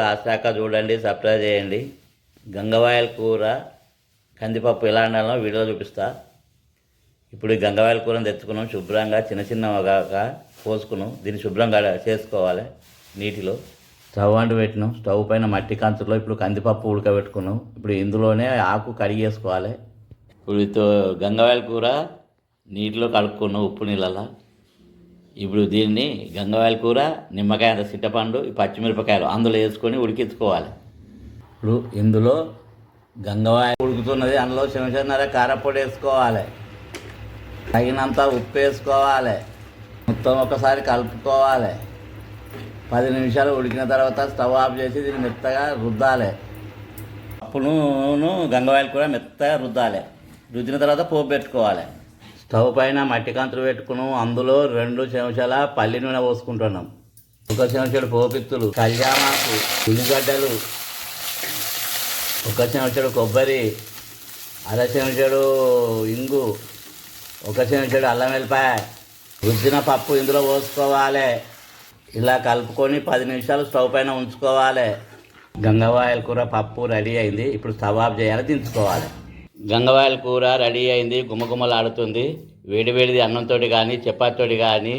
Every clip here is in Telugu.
లాస్టాక చూడండి సబ్స్క్రైబ్ చేయండి. గంగవాయల కూర కందిపప్పు ఎలా వండాలో వీడియో చూపిస్తా. ఇప్పుడు ఈ గంగవాయల కూరని తెచ్చుకున్నాం శుభ్రంగా చిన్న చిన్నగా కోసుకున్నాం. దీన్ని శుభ్రంగా చేసుకోవాలి నీటిలో. స్టవ్ అంటు పెట్టినాం. స్టవ్ పైన మట్టి కంచులో ఇప్పుడు కందిపప్పు ఉడకబెట్టుకున్నాం. ఇప్పుడు ఇందులోనే ఆకు కడిగేసుకోవాలి ఇప్పుడు గంగవాయల కూర నీటిలో కలుపుకున్నాం ఉప్పు నీళ్ళలో. ఇప్పుడు దీన్ని గంగవాయల కూర నిమ్మకాయ సిట్టపండు ఈ పచ్చిమిరపకాయలు అందులో వేసుకొని ఉడికించుకోవాలి. ఇప్పుడు ఇందులో గంగవాయ ఉడుకుతున్నది అందులో శంషన్నర కారపొడి వేసుకోవాలి. తగినంత ఉప్పు వేసుకోవాలి. మొత్తం ఒకసారి కలుపుకోవాలి. పది నిమిషాలు ఉడికిన తర్వాత స్టవ్ ఆఫ్ చేసి దీన్ని మెత్తగా రుద్దాలి. పప్పును గంగవాయలు కూడా మెత్తగా రుద్దాలి. రుద్దిన తర్వాత పోపు పెట్టుకోవాలి. స్టవ్ పైన మట్టి కంతులు పెట్టుకున్నాం. అందులో రెండు చెంచాల పల్లి నూనె పోసుకుంటున్నాం. ఒక చెంచాడు పోపిత్తులు కళ్యామాకు ఉల్లిగడ్డలు ఒక చెంచాడు కొబ్బరి అర చెంచాడు ఇంగు ఒక చెంచాడు అల్లం వెల్లిపాయ. రుద్దిన పప్పు ఇందులో పోసుకోవాలి. ఇలా కలుపుకొని పది నిమిషాలు స్టవ్ పైన ఉంచుకోవాలి. గంగవాయల కూర పప్పు రెడీ అయింది. ఇప్పుడు స్టవ్ ఆఫ్ చేయాలి దించుకోవాలి. గంగవాయల కూర రెడీ అయింది గుమగుమలాడుతుంది. వేడివేడిది అన్నంతో కానీ చపాతితోటి కానీ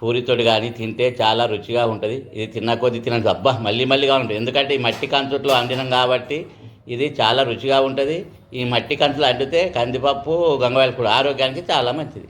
పూరితోటి కానీ తింటే చాలా రుచిగా ఉంటుంది. ఇది తిన్న కొద్దీ తినదు అబ్బా మళ్ళీ మళ్ళీగా ఉంటుంది. ఎందుకంటే ఈ మట్టి కంచుట్లో అందినం కాబట్టి ఇది చాలా రుచిగా ఉంటుంది. ఈ మట్టి కంచులు అంటితే కందిపప్పు గంగవాయల కూర ఆరోగ్యానికి చాలా మంచిది.